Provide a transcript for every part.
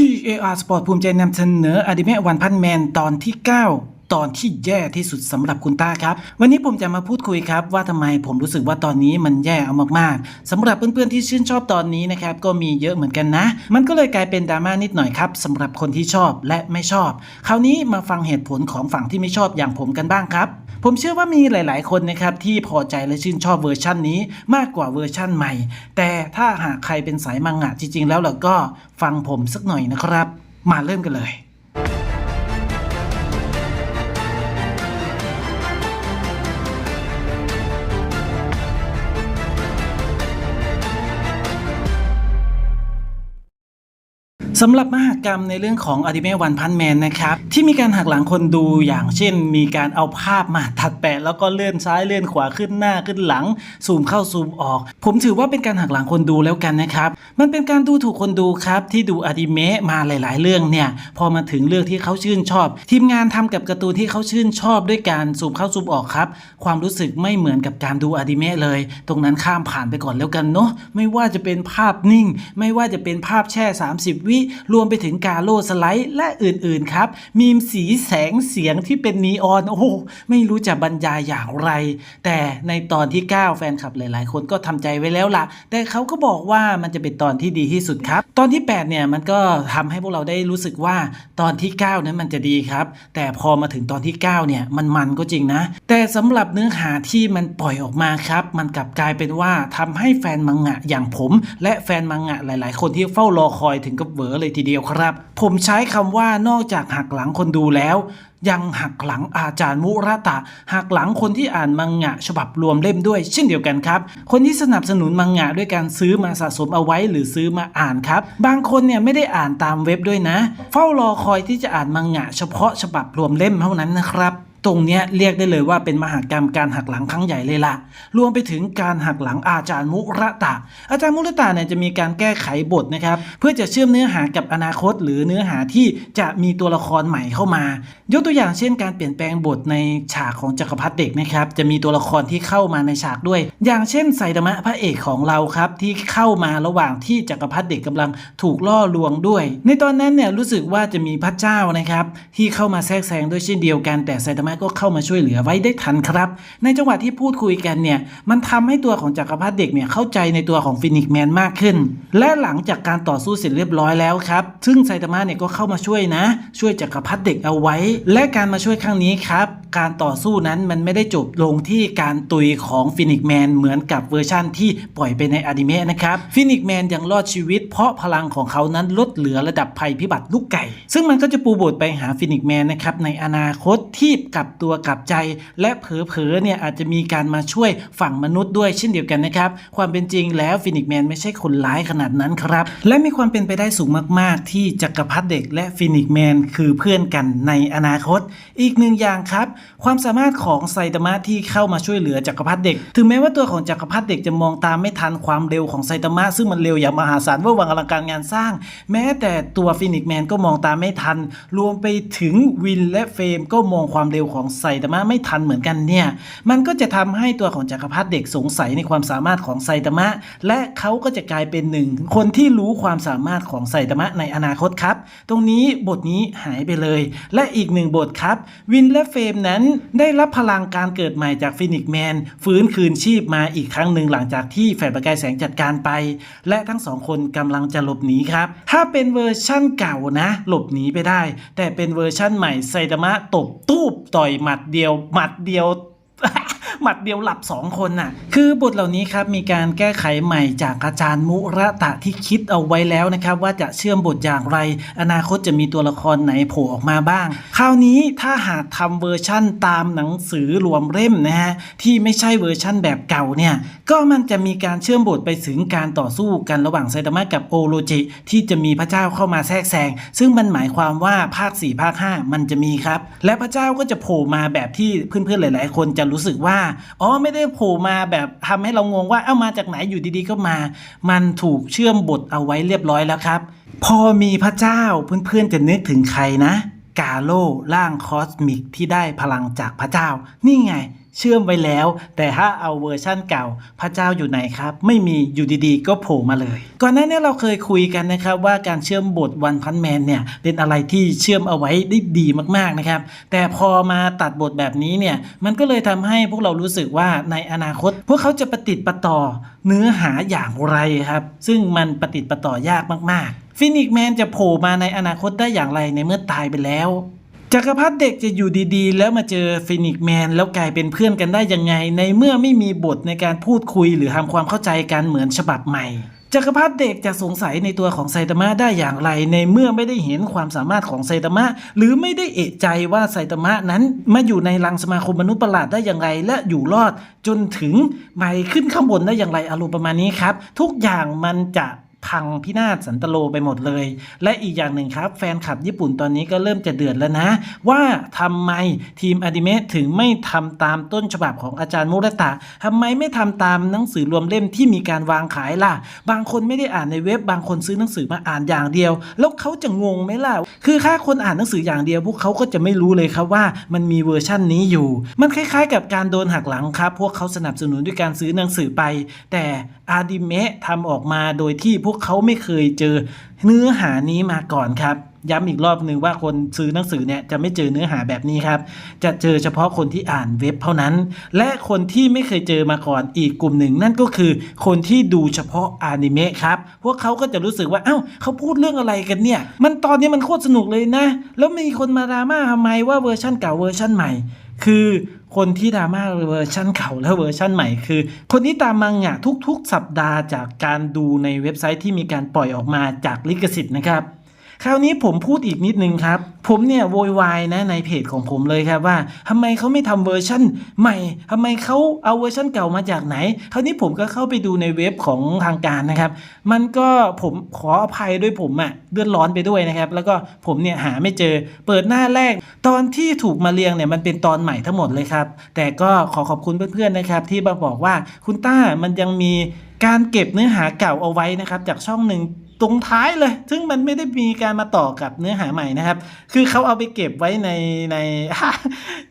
TAR Sport ภูมิใจนำเสนออดิเมะวันพันแมนตอนที่ 9 ตอนที่แย่ที่สุดสำหรับคุณต้าครับ วันนี้ผมจะมาพูดคุยครับ ว่าทำไมผมรู้สึกว่าตอนนี้มันแย่เอามากๆสำหรับเพื่อนๆที่ชื่นชอบตอนนี้นะครับก็มีเยอะเหมือนกันนะ มันก็เลยกลายเป็นดราม่านิดหน่อยครับสำหรับคนที่ชอบและไม่ชอบ คราวนี้มาฟังเหตุผลของฝั่งที่ไม่ชอบอย่างผมกันบ้างครับผมเชื่อว่ามีหลาย ๆ คนนะครับที่พอใจและชื่นชอบเวอร์ชั่นนี้มากกว่าเวอร์ชั่นใหม่ แต่ถ้าหากใครเป็นสายมังงะจริง ๆ แล้วเราก็ฟังผมสักหน่อยนะครับ มาเริ่มกันเลย สำหรับมหากรรมในเรื่องของอ n ิเมะวันพันแมนนะครับ ที่มีการหักหลังคนดูอย่างเช่น มีการเอาภาพมาตัดแปะ แล้วก็เลื่อนซ้ายเลื่อนขวาขึ้นหน้าขึ้นหลังซูมเข้าซูมออก ผมถือว่าเป็นการหักหลังคนดูแล้วกันนะครับ มันเป็นการดูถูกคนดูครับที่ดูอนิเมะมาหลาย ๆ เรื่องเนี่ยพอมาถึงเรื่องที่เขาชื่นชอบ ทีมงานทำกับการ์ตูนที่เขาชื่นชอบด้วยการซูมเข้าซูมออกครับความรู้สึกไม่เหมือนกับการดูอนิเมะเลย ตรงนั้นข้ามผ่านไปก่อนแล้วกันเนาะไม่ว่าจะเป็นภาพนิ่ง ไม่ว่าจะเป็นภาพแช่ 30 วิรวมไปถึงการโลสไลด์และอื่นๆครับ มีมสีแสงเสียงที่เป็นนีออน โอ้โหไม่รู้จะบรรยายอย่างไร แต่ในตอนที่ 9 แฟนคลับหลาย ๆ คนก็ทำใจไว้แล้วล่ะ แต่เขาก็บอกว่ามันจะเป็นตอนที่ดีที่สุดครับ ตอนที่ 8 เนี่ยมันก็ทำให้พวกเราได้รู้สึกว่าตอนที่ 9 นั้นมันจะดีครับ แต่พอมาถึงตอนที่ 9 เนี่ยมันมันก็จริงนะ แต่สำหรับเนื้อหาที่มันปล่อยออกมาครับ มันกลับกลายเป็นว่าทำให้แฟนมังงะอย่างผม และแฟนมังงะหลาย ๆ คนที่เฝ้ารอคอยถึงกับเวอเลยทีเดียวครับ ผมใช้คำว่านอกจากหักหลังคนดูแล้ว ยังหักหลังอาจารย์มุระตะ หักหลังคนที่อ่านมังงะฉบับรวมเล่มด้วย เช่นเดียวกันครับ คนที่สนับสนุนมังงะด้วยการซื้อมาสะสมเอาไว้หรือซื้อมาอ่านครับ บางคนเนี่ยไม่ได้อ่านตามเว็บด้วยนะ เฝ้ารอคอยที่จะอ่านมังงะเฉพาะฉบับรวมเล่มเท่านั้นนะครับ ตรงนี้เรียกได้เลยว่าเป็นมหากรรมการหักหลังครั้งใหญ่เลยล่ะรวมไปถึงการหักหลังอาจารย์มุระตะ อาจารย์มุระตะเนี่ยจะมีการแก้ไขบทนะครับ เพื่อจะเชื่อมเนื้อหากับอนาคต หรือเนื้อหาที่จะมีตัวละครใหม่เข้ามา ยกตัวอย่างเช่น การเปลี่ยนแปลงบทในฉากของจักรพรรดิเด็กนะครับ จะมีตัวละครที่เข้ามาในฉากด้วย อย่างเช่นไซดามะพระเอกของเราครับที่เข้ามาระหว่างที่จักรพรรดิเด็กกำลังถูกล่อลวงด้วย ในตอนนั้นเนี่ยรู้สึกว่าจะมีพระเจ้านะครับที่เข้ามาแทรกแซงด้วยเช่นเดียวกันแต่ไซดามะก็เข้ามาช่วยเหลือไว้ได้ทันครับ ในจังหวะที่พูดคุยกันเนี่ยมันทำให้ตัวของจักรพรรดิเด็กเนี่ยเข้าใจในตัวของฟินิกแมนมากขึ้น และหลังจากการต่อสู้เสร็จเรียบร้อยแล้วครับ ซึ่งไซตามะเนี่ยก็เข้ามาช่วยนะ ช่วยจักรพรรดิเด็กเอาไว้ และการมาช่วยครั้งนี้ครับ การต่อสู้นั้นมันไม่ได้จบลงที่การตุยของฟินิกแมนเหมือนกับเวอร์ชั่นที่ปล่อยไปในอนิเมะนะครับฟินิกแมนยังรอดชีวิต เพราะพลังของเขานั้นลดเหลือระดับภัยพิบัติลูกไก่ ซึ่งมันก็จะปูบทไปหาฟินิกแมนนะครับในอนาคตที่กลับตัวกลับใจ และเผลอๆเนี่ยอาจจะมีการมาช่วยฝั่งมนุษย์ด้วยเช่นเดียวกันนะครับความเป็นจริงแล้วฟินิกแมนไม่ใช่คนร้ายขนาดนั้นครับและมีความเป็นไปได้สูงมาก ๆ ที่จักรพรรดิเด็กและฟินิกแมนคือเพื่อนกันในอนาคต อีกหนึ่งอย่างครับความสามารถของไซตามะที่เข้ามาช่วยเหลือจักรพรรดิเด็ก ถึงแม้ว่าตัวของจักรพรรดิเด็กจะมองตามไม่ทันความเร็วของไซตามะซึ่งมันเร็วอย่างมหาศาลว่าวังอลังการงานสร้าง แม้แต่ตัวฟินิกแมนก็มองตามไม่ทัน รวมไปถึงวินและเฟรมก็มองความเร็วของไซตามะไม่ทันเหมือนกันเนี่ยมันก็จะทำให้ตัวของจักรพรรดิเด็กสงสัยในความสามารถของไซตามะ และเขาก็จะกลายเป็นหนึ่งคนที่รู้ความสามารถของไซตามะในอนาคตครับ ตรงนี้บทนี้หายไปเลย และอีกหนึ่งบทครับ วินและเฟรมนั้นได้รับพลังการเกิดใหม่จากฟินิกแมนฟื้นคืนชีพมาอีกครั้งหนึ่งหลังจากที่แฝดประกายแสงจัดการไป และทั้งสองคนกำลังจะหลบหนีครับ ถ้าเป็นเวอร์ชั่นเก่านะ หลบหนีไปได้ แต่เป็นเวอร์ชั่นใหม่ไซดามะตบตูบต่อยหมัดเดียวหมัดเดียว หมัดเดียวหลับสองคนน่ะ คือบทเหล่านี้ครับมีการแก้ไขใหม่จากอาจารย์มุระตะที่คิดเอาไว้แล้วนะครับ ว่าจะเชื่อมบทอย่างไร อนาคตจะมีตัวละครไหนโผล่ออกมาบ้าง คราวนี้ถ้าหากทำเวอร์ชั่นตามหนังสือรวมเล่มนะฮะที่ไม่ใช่เวอร์ชั่นแบบเก่าเนี่ยก็มันจะมีการเชื่อมบทไปถึงการต่อสู้กันระหว่างไซตามะกับโอโรจิที่จะมีพระเจ้าเข้ามาแทรกแซงซึ่งมันหมายความว่าภาค 4 ภาค 5 มันจะมีครับ และพระเจ้าก็จะโผล่มาแบบที่เพื่อนๆหลาย ๆ คนจะรู้สึกว่าอ๋อไม่ได้โผล่มาแบบทำให้เรางงว่าเอ้ามาจากไหนอยู่ดีๆก็มา มันถูกเชื่อมบทเอาไว้เรียบร้อยแล้วครับ พอมีพระเจ้าเพื่อนๆจะนึกถึงใครนะ กาโลร่างคอสมิกที่ได้พลังจากพระเจ้า นี่ไง เชื่อมไว้แล้ว แต่ถ้าเอาเวอร์ชั่นเก่า พระเจ้าอยู่ไหนครับ ไม่มีอยู่ดีๆ ก็โผล่มาเลย ก่อนหน้านี้เราเคยคุยกันนะครับว่าการเชื่อมบทวันพันแมนเนี่ยเป็นอะไรที่เชื่อมเอาไว้ได้ดีมากๆนะครับแต่พอมาตัดบทแบบนี้เนี่ยมันก็เลยทำให้พวกเรารู้สึกว่าในอนาคต พวกเขาจะประติดประต่อเนื้อหาอย่างไรครับ ซึ่งมันประติดประต่อยากมากๆฟินิกแมนจะโผล่มาในอนาคตได้อย่างไรในเมื่อตายไปแล้ว จักรพรรดิเด็กจะอยู่ดีๆ แล้วมาเจอฟินิกแมนแล้วกลายเป็นเพื่อนกันได้ยังไง ในเมื่อไม่มีบทในการพูดคุยหรือทำความเข้าใจกันเหมือนฉบับใหม่จักรพรรดิเด็กจะสงสัยในตัวของไซตามะได้อย่างไร ในเมื่อไม่ได้เห็นความสามารถของไซตามะ หรือไม่ได้เอะใจว่าไซตามะนั้นมาอยู่ในรังสมาคมมนุษย์ประหลาดได้อย่างไร และอยู่รอดจนถึงไปขึ้นข้างบนได้อย่างไรอารมณ์ประมาณนี้ครับ ทุกอย่างมันจะ พังพินาศสันตโลไปหมดเลย และอีกอย่างหนึ่งครับ แฟนคลับญี่ปุ่นตอนนี้ก็เริ่มจะเดือดแล้วนะ ว่าทำไมทีมอนิเมะถึงไม่ทำตามต้นฉบับของอาจารย์มุรตะทำไมไม่ทำตามหนังสือรวมเล่มที่มีการวางขายล่ะ บางคนไม่ได้อ่านในเว็บบางคนซื้อหนังสือมาอ่านอย่างเดียว แล้วเขาจะงงไหมล่ะคือถ้าคนอ่านหนังสืออย่างเดียว พวกเขาก็จะไม่รู้เลยครับว่ามันมีเวอร์ชั่นนี้อยู่ มันคล้ายๆ กับการโดนหักหลังครับ พวกเขาสนับสนุนด้วยการซื้อหนังสือไป แต่อาดิเมะทำออกมาโดยที่พวกเขาไม่เคยเจอเนื้อหานี้มาก่อนครับ ย้ำอีกรอบหนึ่งว่าคนซื้อหนังสือเนี่ยจะไม่เจอเนื้อหาแบบนี้ครับ จะเจอเฉพาะคนที่อ่านเว็บเท่านั้น และคนที่ไม่เคยเจอมาก่อนอีกกลุ่มหนึ่ง นั่นก็คือคนที่ดูเฉพาะอนิเมะครับ พวกเขาก็จะรู้สึกว่าเอ้าเขาพูดเรื่องอะไรกันเนี่ย มันตอนนี้มันโคตรสนุกเลยนะ แล้วมีคนมาดราม่าทำไมว่าเวอร์ชั่นเก่าเวอร์ชั่นใหม่ คือ คนที่ดราม่าเวอร์ชันเก่าและเวอร์ชันใหม่คือ คนที่ตามมังงะทุกๆ สัปดาห์จากการดูในเว็บไซต์ที่มีการปล่อยออกมาจากลิขสิทธิ์นะครับ คราวนี้ผมพูดอีกนิดนึงครับ ผมเนี่ยโวยวายนะในเพจของผมเลยครับว่าทำไมเขาไม่ทำเวอร์ชั่นใหม่ทำไมเขาเอาเวอร์ชั่นเก่ามาจากไหน คราวนี้ผมก็เข้าไปดูในเว็บของทางการนะครับ มันก็ผมขออภัยด้วยผมอะ่ะเดือดร้อนไปด้วยนะครับ แล้วก็ผมเนี่ยหาไม่เจอ เปิดหน้าแรก ตอนที่ถูกมาเรียงเนี่ยมันเป็นตอนใหม่ทั้งหมดเลยครับ แต่ก็ขอขอบคุณเพื่อนๆนะครับที่มาบอกว่าคุณต้ามันยังมีการเก็บเนื้อหาเก่าเอาไว้นะครับ จากช่องหนึ่ง ตรงท้ายเลย ซึ่งมันไม่ได้มีการมาต่อกับเนื้อหาใหม่นะครับ คือเขาเอาไปเก็บไว้ในใน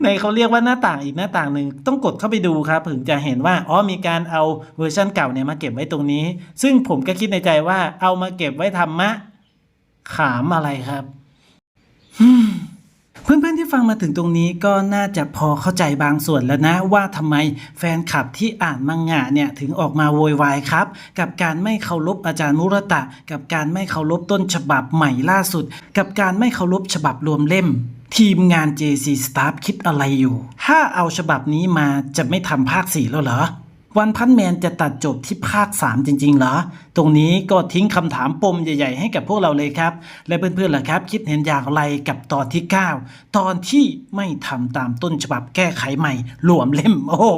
ในเขาเรียกว่าหน้าต่างอีกหน้าต่างหนึ่งต้องกดเข้าไปดูครับถึงจะเห็นว่าอ๋อมีการเอาเวอร์ชันเก่าเนี่ยมาเก็บไว้ตรงนี้ ซึ่งผมก็คิดในใจว่าเอามาเก็บไว้ทำมะขามอะไรครับ เพื่อนๆที่ฟังมาถึงตรงนี้ก็น่าจะพอเข้าใจบางส่วนแล้วนะ ว่าทำไมแฟนคลับที่อ่านมังงะเนี่ยถึงออกมาโวยวายครับ กับการไม่เคารพอาจารย์มุรตะ กับการไม่เคารพต้นฉบับใหม่ล่าสุด กับการไม่เคารพฉบับรวมเล่ม ทีมงาน JC Staff คิดอะไรอยู่ ถ้าเอาฉบับนี้มาจะไม่ทำภาค4แล้วเหรอ วันพันแมนจะตัดจบที่ภาค 3 จริง ๆ เหรอ ตรงนี้ก็ทิ้งคำถามปมใหญ่ ๆ ให้กับพวกเราเลยครับ และเพื่อนๆล่ะครับ คิดเห็นอย่างไรกับตอนที่ 9 ตอนที่ไม่ทำตามต้นฉบับแก้ไขใหม่รวมเล่มโอ้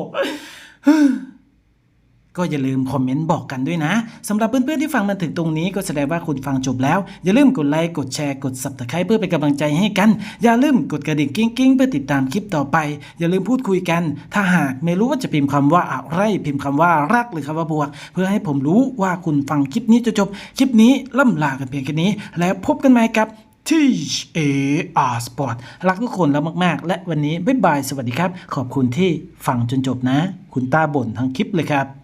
ก็อย่าลืมคอมเมนต์บอกกันด้วยนะสำหรับเพื่อนๆที่ฟังมาถึงตรงนี้ก็แสดงว่าคุณฟังจบแล้ว อย่าลืมกดไลค์กดแชร์กด subscribe เพื่อเป็นกำลังใจให้กัน อย่าลืมกดกระดิ่งกิ้งๆ เพื่อติดตามคลิปต่อไป อย่าลืมพูดคุยกัน ถ้าหากไม่รู้ว่าจะพิมพ์คำว่าอะไรพิมพ์คำว่ารักหรือคำว่าบวก เพื่อให้ผมรู้ว่าคุณฟังคลิปนี้จะจบคลิปนี้ล่ำลากันเพียงแค่นี้ แล้วพบกันใหม่กับ Teach A R Sport รักทุกคนแล้วมาก ๆ และวันนี้บ๊ายบายสวัสดีครับ ขอบคุณที่ฟังจนจบนะ คุณตาบ่นทั้งคลิปเลยครับ